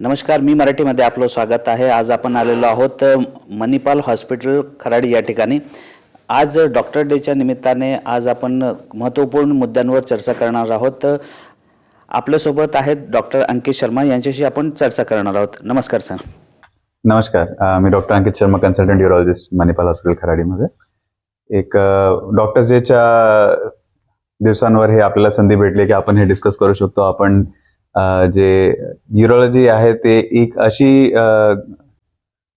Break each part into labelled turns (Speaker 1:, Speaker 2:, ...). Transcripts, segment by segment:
Speaker 1: नमस्कार मी मराठीमध्ये आपलं स्वागत आहे. आज आपण आलेलो आहोत मणिपाल हॉस्पिटल खराडी या ठिकाणी. आज डॉक्टर डेच्या निमित्ताने आज आपण महत्त्वपूर्ण मुद्द्यांवर चर्चा करणार आहोत. आपल्यासोबत आहेत डॉक्टर अंकित शर्मा यांच्याशी आपण चर्चा करणार आहोत. नमस्कार सर.
Speaker 2: नमस्कार. मी doctor Ankit Sharma consultant urologist Manipal hospital खराडीमध्ये. एक डॉक्टर डेच्या दिवसांवर हे आपल्याला संधी भेटली की आपण हे डिस्कस करू शकतो. आपण जे युरोलॉजी आहे ते एक अशी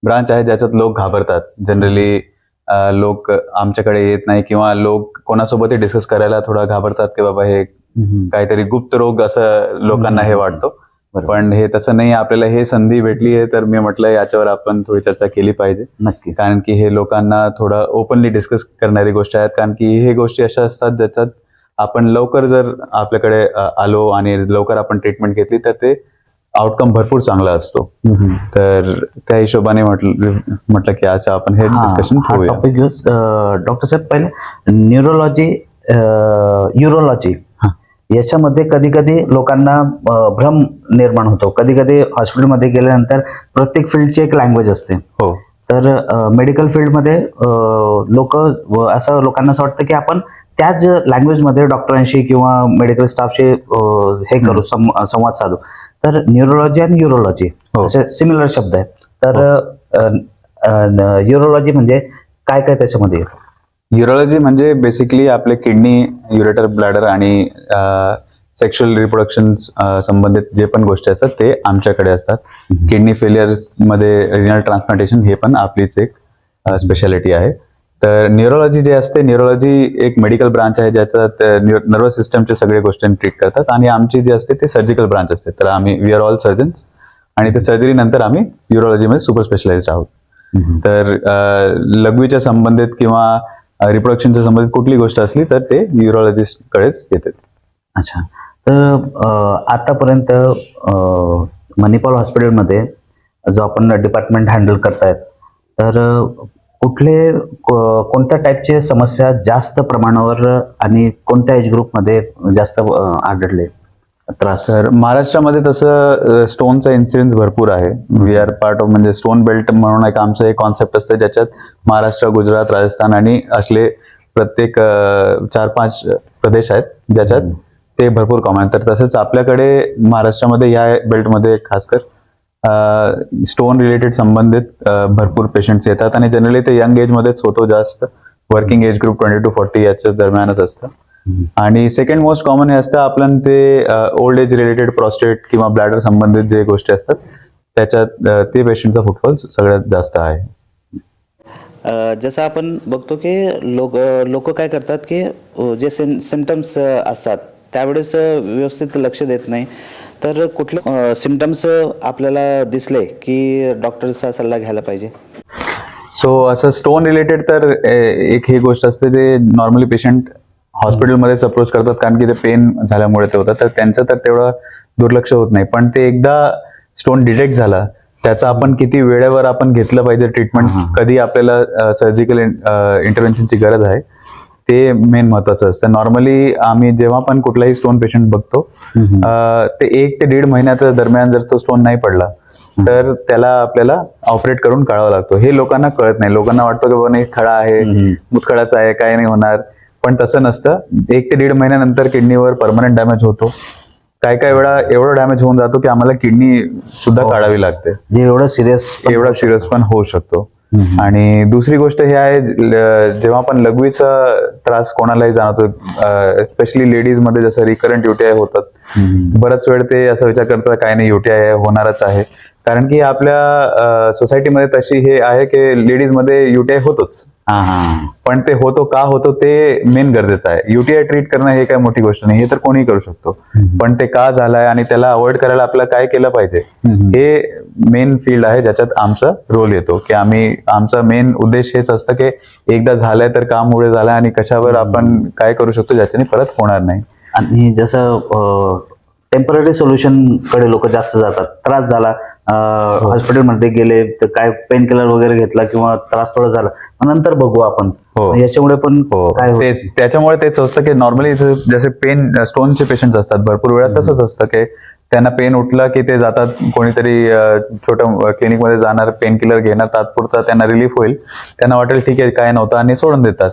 Speaker 2: ब्रांच आहे ज्याच्यात लोक घाबरतात. जनरली लोक आमच्याकडे येत नाही किंवा लोक कोणासोबतही डिस्कस करायला थोडा घाबरतात की बाबा हे काहीतरी गुप्त रोग असं लोकांना हे वाटतो. पण हे तसं नाही आपल्याला हे संधी भेटली आहे तर मी म्हटलं याच्यावर आपण थोडी चर्चा केली पाहिजे.
Speaker 1: नक्की
Speaker 2: कारण की हे लोकांना थोडं ओपनली डिस्कस करणारी गोष्ट आहेत. कारण की हे गोष्टी अशा असतात ज्याच्यात आपण लवकर जर आपल्याकडे आलो आणि लवकर आपण ट्रीटमेंट घेतली तर ते आउटकम भरपूर चांगला असतो. तर त्या हिशोबाने म्हटलं म्हटलं की आज आपण हे डिस्कशन
Speaker 3: टॉपिक डॉक्टर साहेब पहिले न्यूरोलॉजी युरोलॉजी. याच्यामध्ये कधी कधी लोकांना भ्रम निर्माण होतो. कधी कधी हॉस्पिटलमध्ये गेल्यानंतर प्रत्येक फील्डची एक लँग्वेज असते.
Speaker 2: हो.
Speaker 3: तर मेडिकल फील्डमध्ये लोक असं लोकांना असं वाटतं की आपण त्याच लँग्वेजमध्ये डॉक्टरांशी किंवा मेडिकल स्टाफशी हे करू संवाद साधू. तर न्यूरोलॉजी आणि युरोलॉजी
Speaker 2: हो.
Speaker 3: असे सिमिलर शब्द आहेत. तर युरोलॉजी म्हणजे काय काय त्याच्यामध्ये?
Speaker 2: युरोलॉजी म्हणजे बेसिकली आपले किडनी युरेटर ब्लॅडर आणि सेक्शुअल रिप्रोडक्शन संबंधित जे पण गोष्टी असतात ते आमच्याकडे असतात. किडनी फेलियर्समध्ये रिनल ट्रान्सप्लांटेशन हे पण आपलीच एक स्पेशालिटी आहे. तर न्यूरोलॉजी जे असते न्यूरोलॉजी एक मेडिकल ब्रांच आहे ज्याच्यात नर्वस सिस्टमचे सगळे गोष्टी ट्रीट करतात. आणि आमची जी असते ते सर्जिकल ब्रांच असते. तर आम्ही वी आर ऑल सर्जन्स आणि ते सर्जरी नंतर आम्ही युरोलॉजीमध्ये सुपर स्पेशलाइज्ड आहोत. तर लघवीच्या संबंधित किंवा रिप्रोडक्शनच्या संबंधित कुठली गोष्ट असली तर ते युरोलॉजिस्ट कडेच येते.
Speaker 3: अच्छा. तर आतापर्यंत मणिपाल हॉस्पिटलमध्ये जो आपण डिपार्टमेंट हँडल करतायत तर कुठले कोणत्या टाईपचे समस्या जास्त प्रमाणावर आणि कोणत्या एज ग्रुपमध्ये जास्त आढळले? त्रास.
Speaker 2: तर महाराष्ट्रामध्ये तसं स्टोनचा इन्सिडेन्स भरपूर आहे. वी आर पार्ट ऑफ म्हणजे स्टोन बेल्ट म्हणून एक आमचं एक कॉन्सेप्ट असतं ज्याच्यात महाराष्ट्र गुजरात राजस्थान आणि असले प्रत्येक चार पाच प्रदेश आहेत ज्याच्यात ते भरपूर कॉमन तर तसंच आपल्याकडे महाराष्ट्रामध्ये या बेल्टमध्ये खासकर स्टोन रिलेटेड संबंधित भरपूर पेशंट्स येतात आणि जनरली ते यंग एजमध्येच होतो जास्त. Working age group twenty to forty याच्या दरम्यानच असतं. आणि सेकंड मोस्ट कॉमन हे असतं आपलं ते ओल्ड एज रिलेटेड प्रोस्टेट किंवा ब्लॅडर संबंधित जे गोष्टी असतात त्याच्यात ते पेशंटचा फुटफॉल सगळ्यात जास्त आहे.
Speaker 1: जसं आपण बघतो की लोक लोक काय करतात की जे सिम सिमटम्स असतात त्यावेळेस व्यवस्थित लक्ष देत नाही. तर कुठले सिमटम्स आपल्याला दिसले की डॉक्टरचा सल्ला घ्यायला पाहिजे?
Speaker 2: सो असं स्टोन रिलेटेड तर एक ही गोष्ट असते ते नॉर्मली पेशंट हॉस्पिटलमध्येच अप्रोच करतात कारण की ते पेन झाल्यामुळे ते होतं तर त्यांचं तर तेवढं दुर्लक्ष होत नाही. पण ते एकदा स्टोन डिटेक्ट झाला त्याचा आपण किती वेळेवर आपण घेतलं पाहिजे ट्रीटमेंट कधी आपल्याला सर्जिकल इंटरव्हेन्शनची गरज आहे. ते मेन महत्वाचं असतं. नॉर्मली आम्ही जेव्हा पण कुठलाही स्टोन पेशंट बघतो ते एक ते दीड महिन्याच्या दरम्यान जर तो स्टोन नाही पडला तर त्याला आपल्याला ऑपरेट करून काढावा लागतो. हे लोकांना कळत नाही. लोकांना वाटतं की बाबा नाही खडा आहे मुतखडाचा आहे काय नाही होणार. पण तसं नसतं. एक ते दीड महिन्यानंतर किडनीवर परमनंट डॅमेज होतो. काय काय वेळा एवढा डॅमेज होऊन जातो की आम्हाला किडनी सुद्धा काढावी लागते.
Speaker 3: एवढं सिरियस
Speaker 2: एवढा सिरियस पण होऊ शकतो. आणि दुसरी गोष्ट हे आहे जेव्हा पण लघवीचा त्रास कोणालाही जाणवतो स्पेशली लेडीजमध्ये जसं रिकरंट युटीआय होतात. बराच वेळ ते असं विचार करतात काय नाही युटीआय होणारच आहे. कारण की आपल्या सोसायटीमध्ये तशी हे आहे की लेडीजमध्ये युटीआय होतोच. पण ते होतो का होतो ते मेन गरजेचं आहे. युटीआय ट्रीट करणं हे काय मोठी गोष्ट नाही हे तर कोणी करू शकतो. पण ते का झालंय आणि त्याला अवॉइड करायला आपल्याला काय केलं पाहिजे हे मेन फील्ड आहे ज्याच्यात आमचा रोल येतो. की आम्ही आमचा मेन उद्देश हेच असतं की एकदा झालंय तर काम मुळे झालंय आणि कशावर आपण काय करू शकतो ज्याच्याने परत होणार नाही.
Speaker 3: आणि जसं टेंपररी सोल्युशनकडे लोक जास्त जातात त्रास झाला हॉस्पिटलमध्ये गेले तर काय पेन किलर वगैरे घेतला किंवा त्रास थोडा झाला नंतर बघू आपण.
Speaker 2: हो.
Speaker 3: याच्यामुळे पण काय?
Speaker 2: तेच त्याच्यामुळे तेच असतं की नॉर्मली जसे पेन स्टोनचे पेशंट असतात भरपूर वेळा तसंच असतं की त्यांना पेन उठलं की ते जातात कोणीतरी अं, छोटं क्लिनिकमध्ये जाणार पेन किलर घेणार तात्पुरता त्यांना रिलीफ होईल. त्यांना वाटेल ठीक आहे काय नव्हतं आणि सोडून देतात.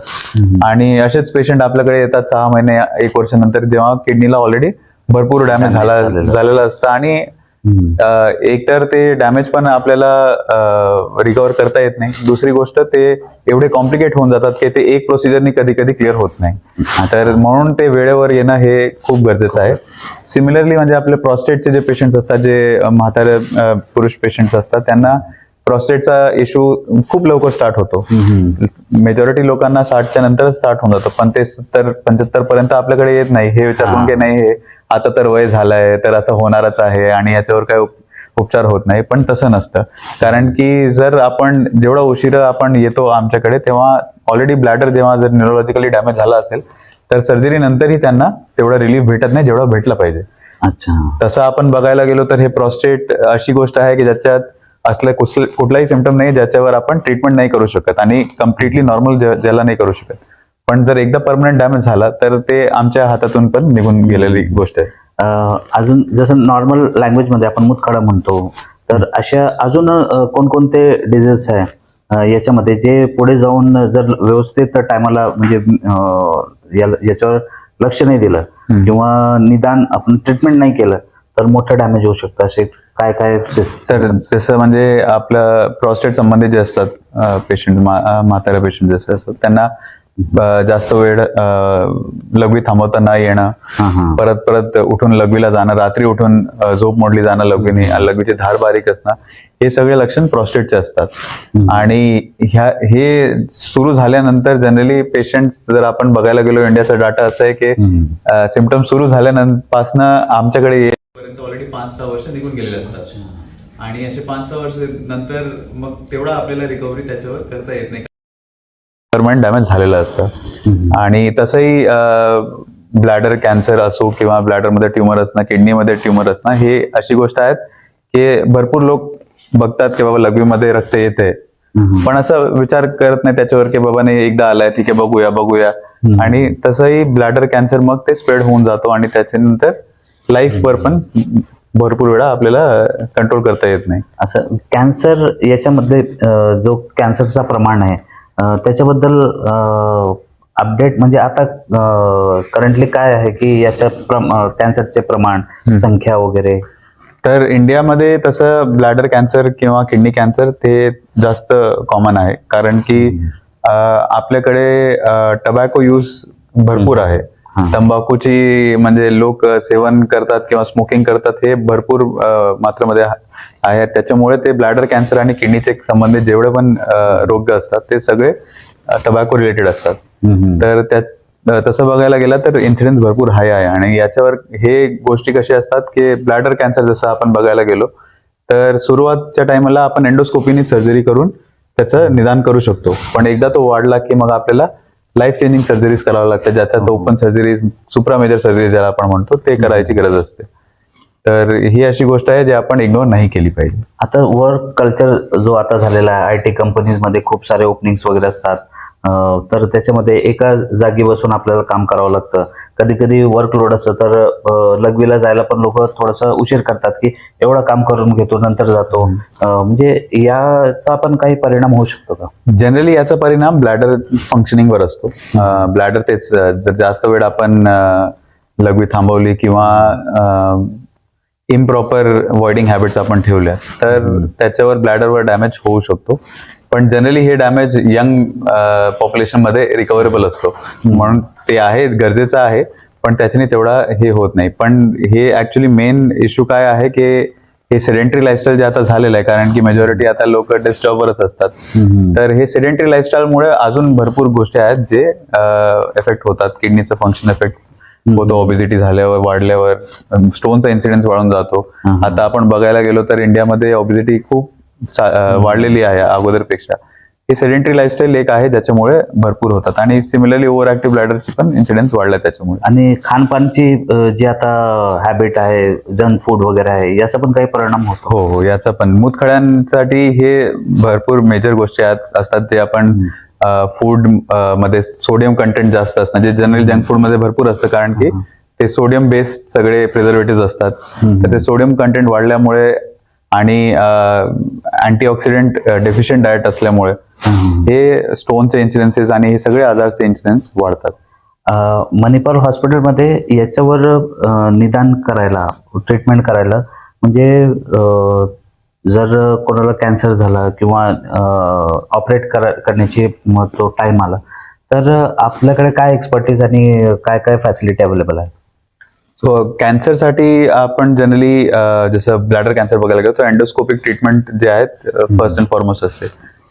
Speaker 2: आणि असेच पेशंट आपल्याकडे येतात सहा महिने एक वर्षानंतर जेव्हा किडनीला ऑलरेडी भरपूर डॅमेज झाला
Speaker 3: झालेलं.
Speaker 2: असतं. आणि एक तर ते डॅमेज पण आपल्याला रिकवर करता येत नाही. दुसरी गोष्ट ते एवढे कॉम्प्लिकेट होऊन जातात की ते एक प्रोसिजरनी कधी कधी क्लिअर होत नाही. तर म्हणून ते वेळेवर येणं हे खूप गरजेचं आहे. सिमिलरली म्हणजे आपले प्रॉस्टेटचे जे पेशंट्स असतात जे म्हातारे पुरुष पेशंट्स असतात त्यांना प्रॉस्टेटचा इश्यू खूप लवकर स्टार्ट होतो. मेजॉरिटी लोकांना साठच्या नंतर स्टार्ट होऊन जातं. पण ते सत्तर पंच्याहत्तर पर्यंत आपल्याकडे येत नाही. हे विचारून की नाही हे आता तर वय झालंय तर असं होणारच आहे आणि याच्यावर काय उप- उपचार होत नाही. पण तसं नसतं. कारण की जर आपण जेवढा उशीर आपण येतो आमच्याकडे तेव्हा ऑलरेडी ब्लॅडर जेव्हा जर न्यूरोलॉजिकली डॅमेज झाला असेल तर सर्जरी नंतरही त्यांना तेवढा रिलीफ भेटत नाही जेवढा भेटला पाहिजे.
Speaker 3: अच्छा.
Speaker 2: तसं आपण बघायला गेलो तर हे प्रॉस्टेट अशी गोष्ट आहे की ज्याच्यात असलं कुठलाही सिमटम नाही ज्याच्यावर आपण ट्रीटमेंट नाही करू शकत आणि कम्प्लिटली नॉर्मल ज्याला नाही करू शकत. पण जर एकदा परमनंट डॅमेज झाला तर ते आमच्या हातातून पण निघून गेलेली गोष्ट आहे.
Speaker 3: अजून जसं नॉर्मल लँग्वेजमध्ये आपण मुतखडा म्हणतो तर अशा अजून कोणकोणते डिझीज आहे? याच्यामध्ये जे पुढे जाऊन जर व्यवस्थित टायमाला म्हणजे याच्यावर लक्ष नाही दिलं. किंवा निदान आपण ट्रीटमेंट नाही केलं तर मोठं डॅमेज होऊ शकतं असे काय काय
Speaker 2: सर जसं म्हणजे आपलं प्रॉस्टेट संबंधित जे असतात पेशंट म्हातारे पेशंट जसे असतात त्यांना जास्त वेळ लघवी थांबवता न येणं. परत परत उठून लघवीला जाणं रात्री उठून झोप मोडली जाणं लघवीने लघवीची धार बारीक असणं हे सगळे लक्षण प्रॉस्टेटचे असतात. आणि ह्या हे सुरू झाल्यानंतर जनरली पेशंट जर आपण बघायला गेलो इंडियाचा डाटा असा आहे की सिमटम सुरू झाल्यानंतर आमच्याकडे येईपर्यंत ऑलरेडी पाच सहा वर्ष निघून गेलेले असतात. आणि असे पाच सहा वर्ष नंतर मग तेवढा आपल्याला रिकव्हरी त्याच्यावर करता येत नाही. परमनंट डॅमेज झालेलं असतं. आणि तसंही ब्लॅडर कॅन्सर असो किंवा ब्लॅडरमध्ये ट्युमर असणं किडनीमध्ये ट्युमर असणं हे अशी गोष्ट आहेत की भरपूर लोक बघतात की बाबा लघवीमध्ये रक्त येते. पण असं विचार करत नाही त्याच्यावर की बाबा नाही एकदा आलाय ठीक आहे बघूया बघूया. आणि तसंही ब्लॅडर कॅन्सर मग ते स्प्रेड होऊन जातो आणि त्याच्यानंतर लाईफवर पण भरपूर वेळा आपल्याला कंट्रोल करता येत नाही.
Speaker 3: असं कॅन्सर याच्यामध्ये जो कॅन्सरचा प्रमाण आहे त्याच्याबद्दल अपडेट म्हणजे आता करंटली काय आहे की याच्या कॅन्सरचे प्रमाण संख्या वगैरे?
Speaker 2: तर इंडियामध्ये तसं ब्लॅडर कॅन्सर किंवा किडनी कॅन्सर ते जास्त कॉमन आहे. कारण की आपल्याकडे टबॅको यूज भरपूर आहे. तंबाखूची म्हणजे लोक सेवन करतात किंवा स्मोकिंग करतात हे भरपूर मात्रेमध्ये आहे त्याच्यामुळे ते ब्लॅडर कॅन्सर आणि किडनीचे संबंधित जेवढे पण रोग असतात ते सगळे टबॅको रिलेटेड असतात. तर त्यात अ, तसं बघायला गेलं तर इन्सिडेन्स भरपूर हाय आहे आणि याच्यावर हे गोष्टी कशा असतात की ब्लॅडर कॅन्सर जसं आपण बघायला गेलो तर सुरुवातच्या टायमाला आपण एंडोस्कोपीने सर्जरी करून त्याचं निदान करू शकतो. पण एकदा तो वाढला की मग आपल्याला लाईफ चेंजिंग सर्जरीज करावं लागतं. ज्याच्यात open surgeries supra major surgery ज्याला आपण म्हणतो ते करायची गरज असते. तर ही अशी गोष्ट आहे जी आपण इग्नोर नाही केली पाहिजे.
Speaker 3: आता वर्क कल्चर जो आता झालेला आहे आय टी कंपनीजमध्ये खूप सारे ओपनिंग्स वगैरे असतात. तर त्याच्यामध्ये एका जागी बसून आपल्याला काम करावं लागतं. कधी कधी वर्कलोड असतं तर लघवीला जायला पण लोक थोडंसं उशीर करतात की एवढं काम करून घेतो नंतर जातो. म्हणजे याचा पण काही परिणाम होऊ शकतो का?
Speaker 2: जनरली याचा परिणाम ब्लॅडर फंक्शनिंगवर असतो. ब्लॅडर तेच जर जास्त वेळ आपण लघवी थांबवली किंवा इम्प्रॉपर वॉइडिंग हॅबिट्स आपण ठेवल्या तर त्याच्यावर ब्लॅडरवर डॅमेज होऊ शकतो. पण जनरली हे डॅमेज यंग पॉप्युलेशनमध्ये रिकव्हरेबल असतो. म्हणून ते आहे गरजेचं आहे पण त्याच्याने तेवढा हे होत नाही. पण हे ऍक्च्युली मेन इश्यू काय आहे की हे सेडेंटरी लाईफस्टाईल जे आता झालेलं आहे कारण की मेजॉरिटी आता लोक डेस्कटॉपवरच असतात. तर हे सेडेंटरी लाईफस्टाईलमुळे अजून भरपूर गोष्टी आहेत जे इफेक्ट होतात. किडनीचं फंक्शन इफेक्ट होतो ओबिसिटी झाल्यावर वाढल्यावर स्टोनचा इन्सिडेन्स वाढून जातो. आता आपण बघायला गेलो तर इंडियामध्ये ओबिसिटी खूप वाढलेली आहे अगोदरपेक्षा. हे सेडेंटरी लाईफस्टाईल एक आहे ज्याच्यामुळे भरपूर होतात. आणि सिमिलरली ओव्हर ऍक्टिव्ह ब्लॅडरची पण इन्सिडेन्स वाढला त्याच्यामुळे.
Speaker 3: आणि खानपानची जी आता हॅबिट आहे जंक फूड वगैरे आहे याचा पण काही परिणाम होतो?
Speaker 2: हो हो याचा पण. मूतखड्यांसाठी हे भरपूर मेजर गोष्टी आहेत- असतात जे आपण फूडमध्ये सोडियम कंटेंट जास्त असतं. जे जनरल जंक फूडमध्ये भरपूर असतं. कारण की ते सोडियम बेस्ड सगळे प्रिझर्वेटिव्ह असतात. तर ते सोडियम कंटेंट वाढल्यामुळे आणि अँटीऑक्सिडंट डेफिशियंट डाएट असल्यामुळे हे स्टोनचे इन्सिडेन्सेस आणि हे सगळे आजारचे इन्सिडेन्स वाढतात.
Speaker 3: मणिपाल हॉस्पिटलमध्ये याच्यावर निदान करायला ट्रीटमेंट करायला म्हणजे जर कोणाला कॅन्सर झाला किंवा ऑपरेट करा करण्याची म- तो टाईम आला तर आपल्याकडे काय एक्सपर्टीज आणि काय काय फॅसिलिटी अवेलेबल आहे?
Speaker 2: सो कॅन्सरसाठी आपण जनरली जसं ब्लॅडर कॅन्सर बघायला गेलो तर अँडोस्कोपिक ट्रीटमेंट जे आहेत फर्स्ट अँड फॉरमोस्ट असते.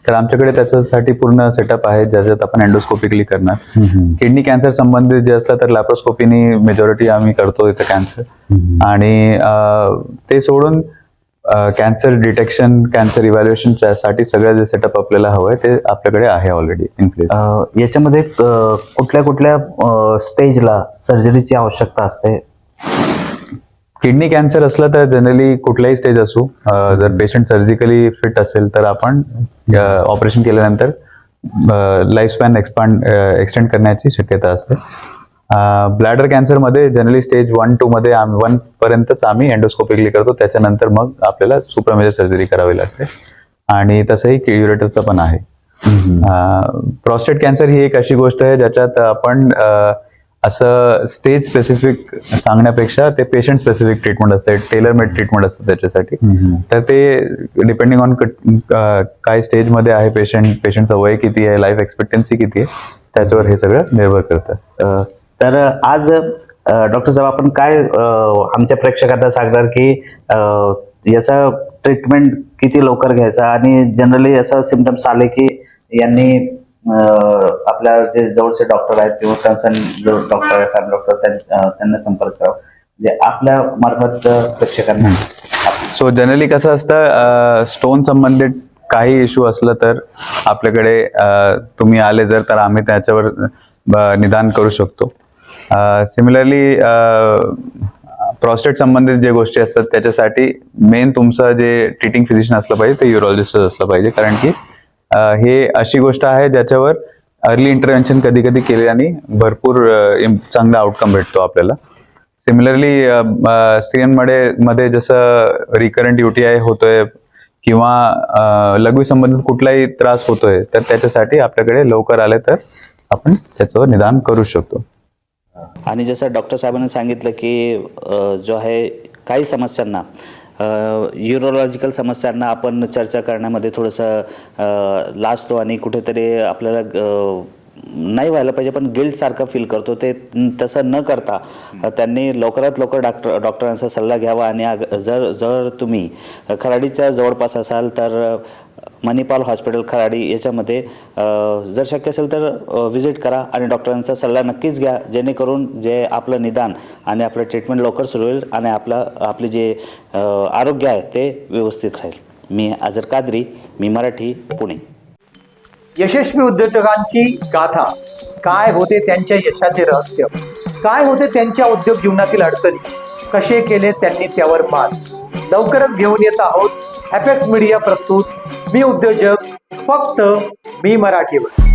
Speaker 2: तर आमच्याकडे त्याच्यासाठी पूर्ण सेटअप आहे ज्याच्यात आपण अँडोस्कोपिकली करणार. किडनी कॅन्सर संबंधित जे असलं तर लॅप्रोस्कोपीनी मेजॉरिटी आम्ही करतो इथं कॅन्सर आणि ते सोडून कॅन्सर डिटेक्शन कॅन्सर इव्हॅल्युएशनसाठी सगळं जे सेटअप आपल्याला हवं आहे ते आपल्याकडे आहे ऑलरेडी
Speaker 3: याच्यामध्ये कुठल्या कुठल्या स्टेजला सर्जरीची आवश्यकता असते?
Speaker 2: किडनी कॅन्सर असलं तर जनरली कुठलाही स्टेज असू जर पेशंट सर्जिकली फिट असेल तर आपण ऑपरेशन केल्यानंतर लाईफ स्पॅन एक्सपांड एक्सटेंड करण्याची शक्यता असते. ब्लॅडर कॅन्सरमध्ये जनरली स्टेज वन टू मध्ये वन पर्यंतच आम्ही एंडोस्कोपिकली करतो. त्याच्यानंतर मग आपल्याला सुप्रमेजर सर्जरी करावी लागते. आणि तसंही क्युरेटरचं पण आहे. प्रॉस्टेट कॅन्सर ही एक अशी गोष्ट आहे ज्याच्यात आपण असं स्टेज स्पेसिफिक सांगण्यापेक्षा ते पेशंट स्पेसिफिक ट्रीटमेंट असते टेलर मेड ट्रीटमेंट असतं त्याच्यासाठी. तर ते डिपेंडिंग ऑन काय स्टेजमध्ये आहे पेशंट पेशंटचं वय किती आहे लाईफ एक्सपेक्टन्सी किती आहे त्याच्यावर हे सगळं निर्भर करतं.
Speaker 3: तर आज डॉक्टर साहेब आपण काय आमच्या प्रेक्षकांना सांगणार की याचा ट्रीटमेंट किती लवकर घ्यायचा? आणि जनरली असं सिमटम्स आले की यांनी आपल्या जे जवळचे डॉक्टर आहेत किंवा कन्सर्न जो डॉक्टर आहे फॅमिली डॉक्टर त्यांना संपर्क करावा. म्हणजे आपल्या मार्फत प्रेक्षकांना
Speaker 2: सो जनरली कसं असतं स्टोन संबंधित काही इश्यू असलं तर आपल्याकडे तुम्ही आले जर तर आम्ही त्याच्यावर निदान करू शकतो. सिमिलरली प्रॉस्टेट संबंधित जे गोष्टी असतात त्याच्यासाठी मेन तुमचं जे ट्रीटिंग फिजिशियन असलं पाहिजे ते युरोलॉजिस्ट असलं पाहिजे. कारण की हे अशी गोष्ट आहे ज्याच्यावर अर्ली इंटरव्हेन्शन कधी कधी केल्याने भरपूर चांगला आउटकम भेटतो आपल्याला. सिमिलरली स्त्रियांमध्ये मध्ये जसं रिकरंट युटीआय होतोय किंवा लघु लघवी संबंधित कुठलाही त्रास होतोय तर त्याच्यासाठी आपल्याकडे लवकर आले तर आपण त्याचं निदान करू शकतो.
Speaker 1: आणि जसं डॉक्टर साहेबांनी सांगितलं की जो आहे काही समस्यांना युरोलॉजिकल समस्यांना आपण चर्चा करण्यामध्ये थोडंसं लाजतो आणि कुठेतरी आपल्याला नाही व्हायला पाहिजे पण गिल्टसारखं फील करतो. ते तसं न करता त्यांनी लवकरात लवकर डॉक्टर डॉक्टरांचा सल्ला घ्यावा. आणि जर जर तुम्ही खराडीच्या जवळपास असाल तर मणिपाल हॉस्पिटल खराडी याच्यामध्ये जर शक्य असेल तर व्हिजिट करा आणि डॉक्टरांचा सल्ला नक्कीच घ्या जेणेकरून जे आपलं निदान आणि आपलं ट्रीटमेंट लवकर सुरू होईल आणि आपलं आपले जे आरोग्य आहे ते व्यवस्थित राहील. मी आझर कादरी मी मराठी पुणे.
Speaker 4: यशस्वी उद्योजकांची गाथा. काय होते त्यांच्या यशाचे रहस्य? काय होते त्यांच्या उद्योग जीवनातील अडचणी? कसे केले त्यांनी त्यावर मात? लवकरच घेऊन येत आहोत हॅपेक्स मीडिया प्रस्तुत मी उद्योजक फक्त मी मराठीवर.